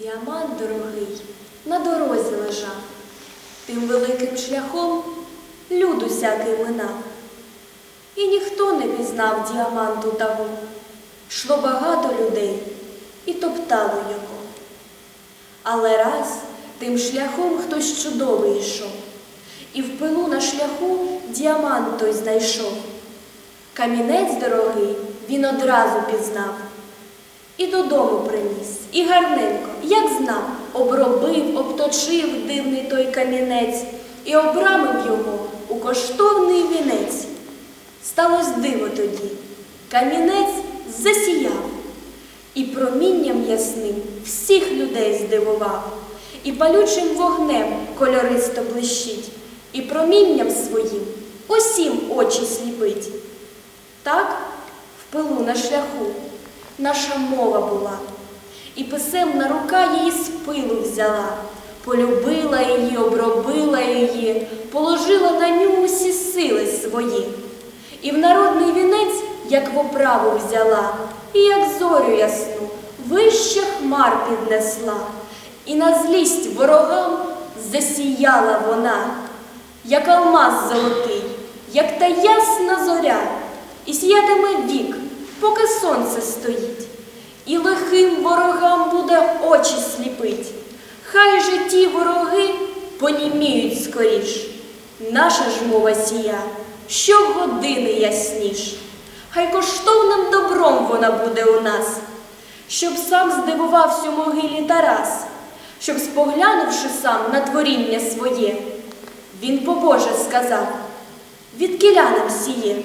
Діамант дорогий на дорозі лежав, тим великим шляхом люд усякий минав. І ніхто не пізнав діаманту того. Шло багато людей і топтало його. Але раз тим шляхом хтось чудовий йшов, і в пилу на шляху діамант той знайшов. Камінець дорогий він одразу пізнав. І додому приніс, і гарненько, як знав, обробив, обточив дивний той камінець і обрамив його у коштовний вінець. Сталось диво тоді. Камінець засіяв, і промінням ясним всіх людей здивував, і палючим вогнем кольористо блищить, і промінням своїм усім очі сліпить. Так в пилу на шляху наша мова була, і писемна рука її з пилу взяла, полюбила її, обробила її, положила на ню усі сили свої. І в народний вінець, як в оправу взяла, і як зорю ясну, вище хмар піднесла, і на злість ворогам засіяла вона, як алмаз золотий, як та ясна зоря, і сіятиме вік, поки сонце стоїть, і лихим ворогам буде очі сліпить. Хай же ті вороги поніміють скоріш. Наша ж мова сія, щогодини ясніш. Хай коштовним добром вона буде у нас, щоб сам здивувався могилі Тарас, щоб, споглянувши сам на творіння своє, він по Боже сказав, від нам сіє,